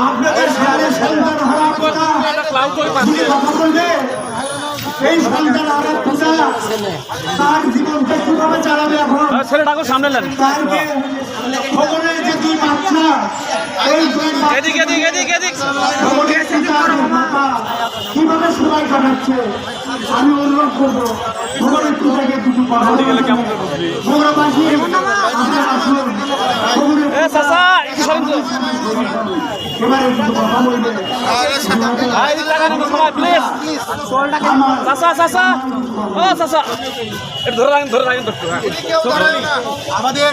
আপনাদের সামনে সন্তান হারার কথা এই সন্তান হারার পিতা তার জীবনটা কীভাবে চালাবে এখন ছেলেটাকে সামনে তার খবরের যে দুই বাচ্চা এই দুই কীভাবে সময় কাটাচ্ছে আমি অনুরোধ করব খবরের পিতাকে দুটো খবরবাসী আপনারা আসুন। এবারে কথা হ্যাঁ। আমাদের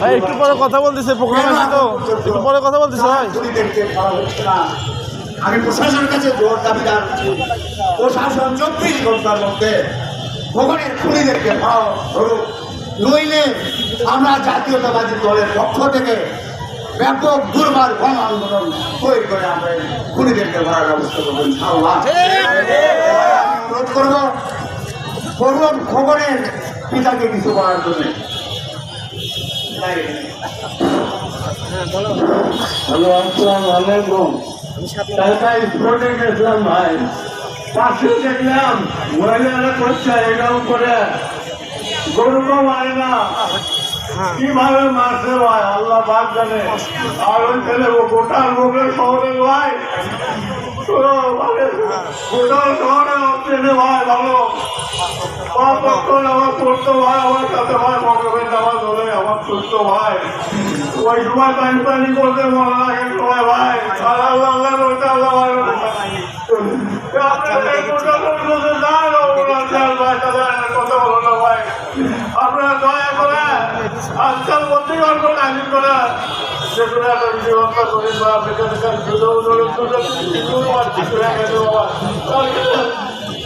ভাই একটু পরে কথা বলতেছে প্রোগ্রাম আছে তো। একটু পরে কথা বলতেছে ভাই। আমি প্রশাসনের কাছে জোর দাবি জানাচ্ছি প্রশাসন চব্বিশ ঘণ্টার মধ্যে ভগবানের খুনিদেরকে ধরুক নইলে আমরা জাতীয়তাবাদী দলের পক্ষ থেকে ব্যাপক দুর্বার গণ আন্দোলন তৈরি করে আমরা খুনিদেরকে ধরার ব্যবস্থা করব ইনশাআল্লাহ। অনুরোধ করব খবরের পিতাকে কিছু করার জন্য। হ্যালো আসসালামু আলাইকুম। কালকা স্পোর্টে গেছিলাম ভাই। পাশে দেখলাম মহিলারা করছে এরকম করে গরুকে মারে না। কীভাবে মারছে ভাই? আল্লাহ বাদ জানে। আর ওই ছেলে ও গোটা শহরে ভাই। পুরো মানে গোটা শহরে ভাই ভালো আমার পক্ষ আমার করতো ভাই আমার কাছে ভাই মগবের নামাজ হলে আমার সুস্থ ভাই ওই সময় পানি পানি করতে মনে লাগে সবাই ভাই আল্লাহ আল্লাহ আপনারা দয়া করে আজকাল করে যেগুলো একটা বা ভিডিও ধরে কিছু রেখে দেবো বাবা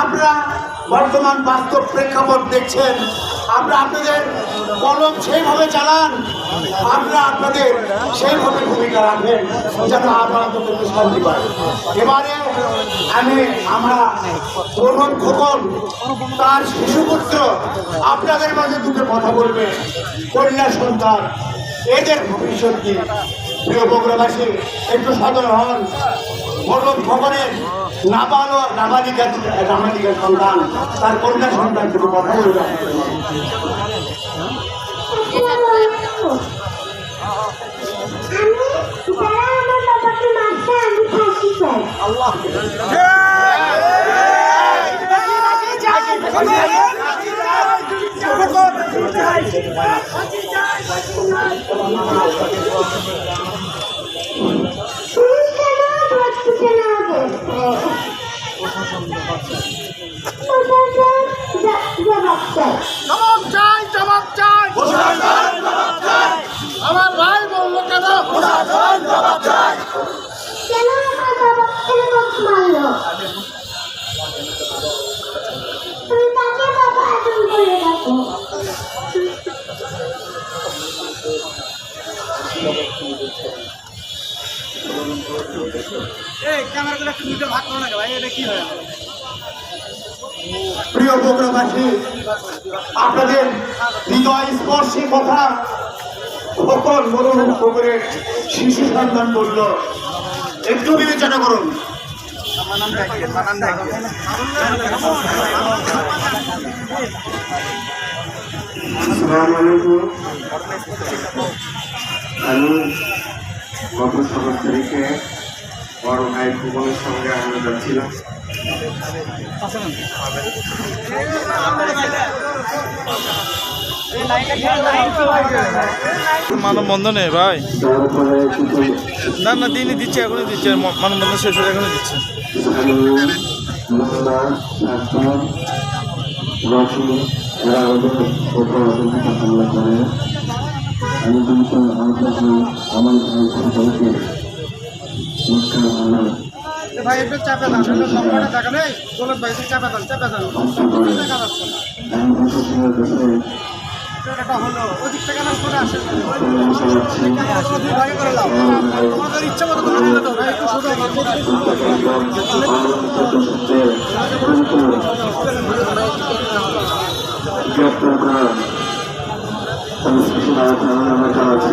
আপনারা বর্তমান বাস্তব প্রেক্ষাপট দেখছেন। আমরা আপনাদের কলম সেইভাবে চালান, আমরা আপনাদের সেইভাবে ভূমিকা রাখবেন, যেন আপনারা শান্তি পায় এবারে আমি, আমরা তরুণ খোকন, তার শিশুপুত্র আপনাদের মাঝে দুটো কথা বলবে। কন্যা সন্তান, এদের ভবিষ্যৎ কি প্রিয় বগুড়াবাসী একটু সদর হন। মরণ খবরের নাবালো নাবালিকা নাবালিকা সন্তান তার কন্যা সন্তান দুটো কথা বলবে আমি জবাব চাই জবাব চাই। আমার ভাই বলল কেন? কেন আমার বাবা এরকম মারলো? তুমি তাকে বাবা এখন করে রাখো প্রিয় বগুড়াবাসী আপনাদের হৃদয় স্পর্শী কথা কখন মনোরম খবরের শিশু সন্তান বলল, একটু বিবেচনা করুন। আমি গত সতেরো তারিখে বড় ভাই ভুবনের সঙ্গে আমরা যাচ্ছিলাম মানববন্ধনে, ভাই। না না, দিনই দিচ্ছে, এখনই দিচ্ছে। মানববন্ধন শেষ হয়ে এখনই দিচ্ছে। আমি আমার ভাই একটু চাপে দাও লম্বাটা দেখা নেই গোলক ভাই একটু চাপে দাও চাপে হলো ওদিক থেকে না ইচ্ছা একটু করা সংশ্লিষ্ট আমরা চালাচ্ছি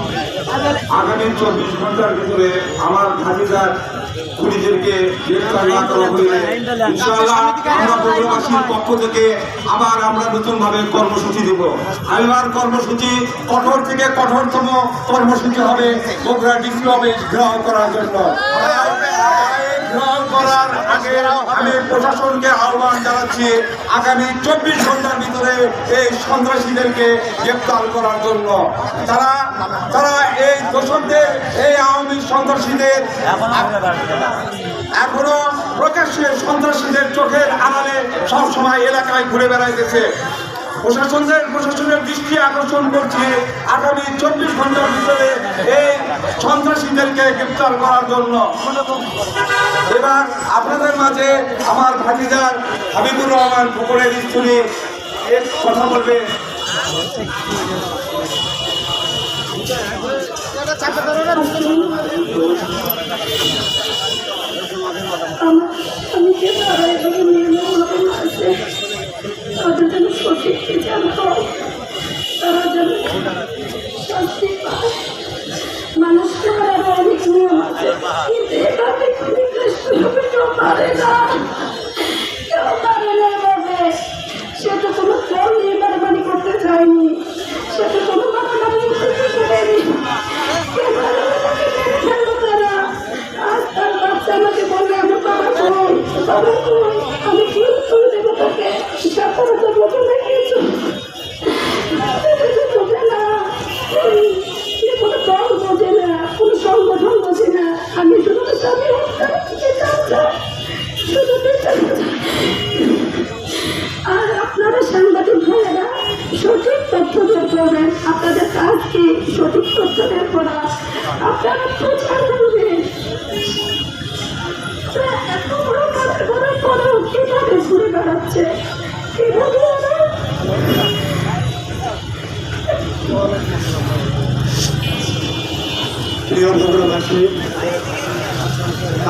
আগামী চব্বিশ ঘণ্টার ভিতরে আমার ভাগিদার পুলিশদেরকে গ্রেফতার না করা ইনশাআল্লাহ আমরা প্রবাসীর পক্ষ থেকে আবার আমরা নতুন ভাবে কর্মসূচি দেব। আমার কর্মসূচি কঠোর থেকে কঠোরতম কর্মসূচি হবে বগুড়া ডিসি অফিস গ্রহণ করার জন্য। গ্রহণ করার আগে আমি প্রশাসনকে আহ্বান জানাচ্ছি, আগামী চব্বিশ ঘণ্টার ভিতরে এই সন্ত্রাসীদেরকে গ্রেপ্তার করার জন্য। তারা তারা এই দোষকদের এই আওয়ামী সন্ত্রাসীদের এখনও প্রকাশ্যে সন্ত্রাসীদের চোখের আড়ালে সবসময় এলাকায় ঘুরে বেড়াইতেছে। প্রশাসনের প্রশাসনের দৃষ্টি আকর্ষণ করছে। আগামী চব্বিশ ঘণ্টার ভিতরে এই সন্ত্রাসীদেরকে গ্রেপ্তার করার জন্য। এবার আপনাদের মাঝে আমার ভাতিদার হাবিবুর রহমান পুকুরের স্ত্রী এক কথা বলবে। আমি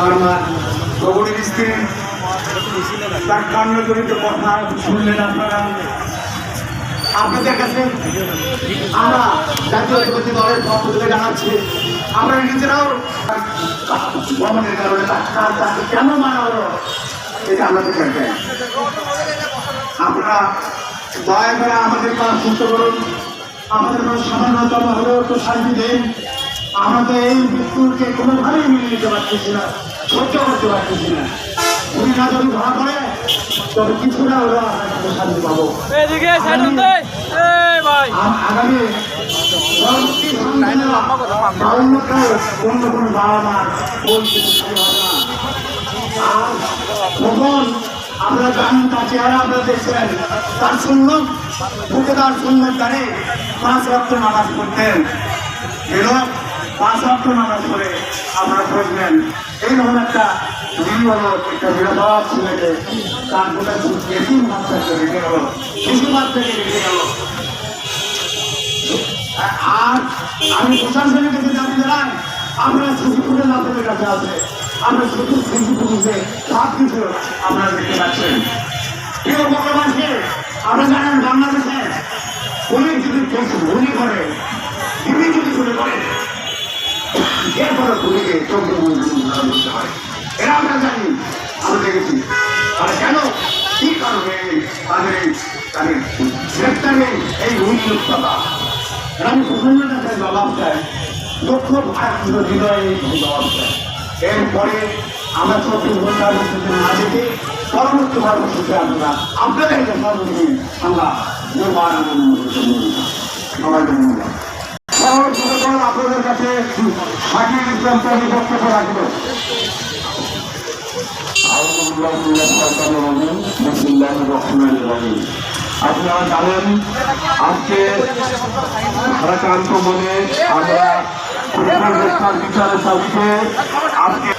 তার মা বগুড়ির স্ত্রী তার কান্নজনিত কথা শুনলেন আপনারা। আপনাদের কাছে আমরা জাতীয়তাবাদী দলের পক্ষ থেকে জানাচ্ছি, আমরা নিজেরাও ভ্রমণের কারণে তার তাকে কেন মানা হলো, এটা আমরা চাই আপনারা দয়া করে আমাদের কাজ সুস্থ করুন আমাদের কোনো সামান্যতম হলেও একটু শান্তি দিন আমরা তো এই মৃত্যুকে কোনোভাবেই মেনে নিতে পারতেছি না। সহ্য করতে পারতেছি না। উনি না যদি ধরা পড়ে তবে কিছুটা আমরা একটু শান্তি পাবো। আগামী পরবর্তী সন্তানের বাউন্নটাও অন্য কোনো বাবা মার বলতে আর তখন আমরা জানেন তার চেহারা আপনারা দেখছেন। তার সুন্নত বুকে তার সুন্নত দ্বারে পাঁচ রক্ত নামাজ পড়তেন। এলো পাঁচ রক্ত নামাজ পড়ে আপনারা বুঝবেন এইরকম একটা দিন একটা বিরোধ ছেলেকে তার গোটা আর আমি প্রশাসনের কাছে জানতে চাই, আপনারা সিসিপুরের আপনাদের কাছে আছে। আমরা শুধু সিসিপুরে সব কিছু আপনারা দেখতে পাচ্ছেন। প্রিয় বঙ্গবাসী আপনারা জানেন বাংলাদেশে পুলিশ যদি গুলি করে যদি গুলি করে এরপরে দিতে হয়। এরা আমরা জানি, আমরা দেখেছি। আর কেন? কি কারণে তাদের তাদের গ্রেপ্তারে এই উন্মুক্ততা আমি প্রথমের কাছে জবাব চাই দক্ষ ভারতীয় হৃদয়ে জবাব চাই এরপরে আমরা চব্বিশ না দেখে পরবর্তী কর্মসূচি আমরা আপনাদের সর্বদিন আমরা নির্মাণ ধন্যবাদ। আপনাদের কাছে শাকির ইসলাম তৈরি বক্তব্য রাখব। আপনারা জানেন, আজকে ভারাক্রান্ত মনে আমরা বিচারের দাবিতে আজকে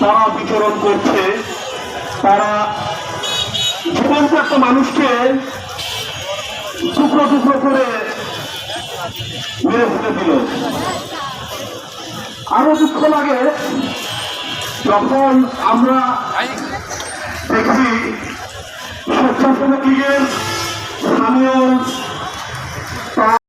তারা বিচরণ করছে। তারা জীবন্ত একটা মানুষকে টুকরো টুকরো করে ফেলে দিল আরও দুঃখ লাগে যখন আমরা দেখি স্বেচ্ছাসেবক লীগের স্থানীয়